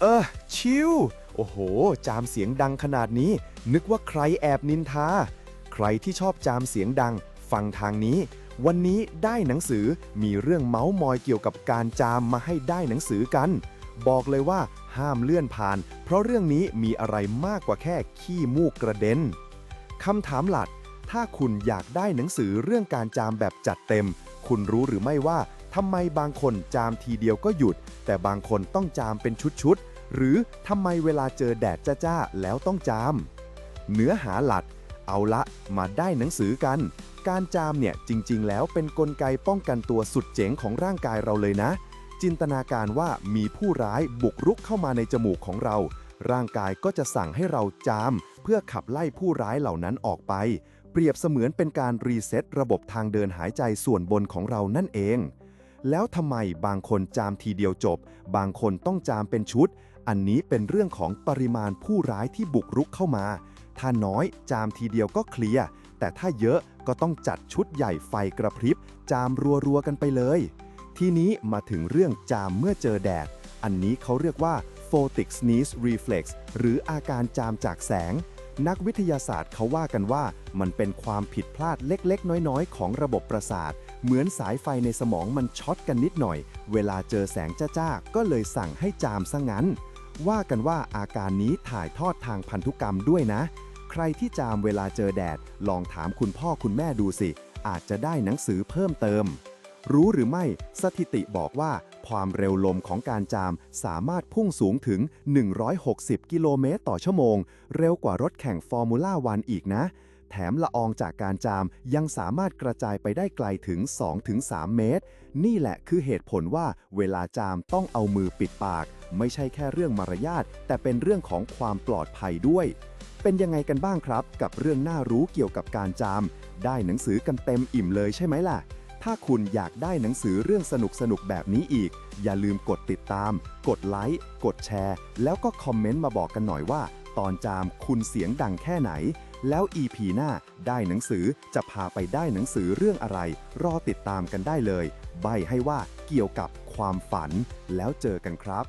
เออ ชิว โอ้โห จามเสียงดังขนาดนี้ นึกว่าใครแอบนินทา ใครที่ชอบจามเสียงดัง ฟังทางนี้ วันนี้ได้หนังสือมีเรื่องเมาส์มอยเกี่ยวกับการจามมาให้ได้หนังสือกัน บอกเลยว่าห้ามเลื่อนผ่าน เพราะเรื่องนี้มีอะไรมากกว่าแค่ขี้มูกกระเด็นคำถามหลัก ถ้าคุณอยากได้หนังสือเรื่องการจามแบบจัดเต็ม คุณรู้หรือไม่ว่า ทำไมบางคนจามทีเดียวก็หยุด แต่บางคนต้องจามเป็นชุดๆ หรือทำไมเวลาเจอแดดจ้าๆ แล้วต้องจาม เนื้อหาหลัก เอาละมาได้หนังสือกัน การจามเนี่ยจริงๆ แล้วเป็นนกลไกป้องกันตัวสุดเจ๋งของร่างกายเราเลยนะ จินตนาการว่ามีผู้ร้ายบุกรุกเข้ามาในจมูกของเรา ร่างกายก็จะสั่งให้เราจาม เพื่อขับไล่ผู้ร้ายเหล่านั้นออกไป เปรียบเสมือนเป็นการรีเซ็ตระบบทางเดินหายใจส่วนบนของเรานั่นเอง แล้วทำไมบางคนจามทีเดียวจบ บางคนต้องจามเป็นชุด อันนี้เป็นเรื่องของปริมาณผู้ร้ายที่บุกรุกเข้ามา ถ้าน้อยจามทีเดียวก็เคลียร์ แต่ถ้าเยอะก็ต้องจัดชุดใหญ่ไฟกระพริบ จามรัวๆกันไปเลย ทีนี้มาถึงเรื่องจามเมื่อเจอแดด อันนี้เขาเรียกว่า photic sneeze reflex หรืออาการจามจากแสง นักวิทยาศาสตร์เขาว่ากันว่ามันเป็นความผิดพลาดเล็กๆ น้อยๆ ของระบบประสาท เหมือนสายไฟในสมองมันช็อตกันนิดหน่อย เวลาเจอแสงจ้าๆ ก็เลยสั่งให้จามซะงั้น ว่ากันว่าอาการนี้ถ่ายทอดทางพันธุกรรมด้วยนะ ใครที่จามเวลาเจอแดด ลองถามคุณพ่อคุณแม่ดูสิ อาจจะได้หนังสือเพิ่มเติม รู้หรือไม่สถิติบอกว่า ความเร็วลมของการจามสามารถพุ่งสูงถึง 160 กิโลเมตรต่อชั่วโมง เร็วกว่ารถแข่งฟอร์มูล่าวันอีกนะ แถมละอองจากการจามยังสามารถกระจายไปได้ไกลถึง 2-3 เมตร นี่แหละคือเหตุผลว่าเวลาจามต้องเอามือปิดปาก ไม่ใช่แค่เรื่องมารยาทแต่เป็นเรื่องของความปลอดภัยด้วยเป็นยังไงกันบ้างครับ กับเรื่องน่ารู้เกี่ยวกับการจาม ได้หนังสือกันเต็มอิ่มเลยใช่ไหมล่ะ ถ้าคุณอยากได้หนังสือเรื่องสนุกสนุกๆแบบนี้อีก อย่าลืมกดติดตาม กดไลค์ กดแชร์ แล้วก็คอมเมนต์มาบอกกันหน่อยว่า ตอนจามคุณเสียงดังแค่ไหน แล้ว EP หน้าได้หนังสือจะพาไปได้หนังสือเรื่องอะไร รอติดตามกันได้เลย ใบให้ว่าเกี่ยวกับความฝัน แล้วเจอกันครับ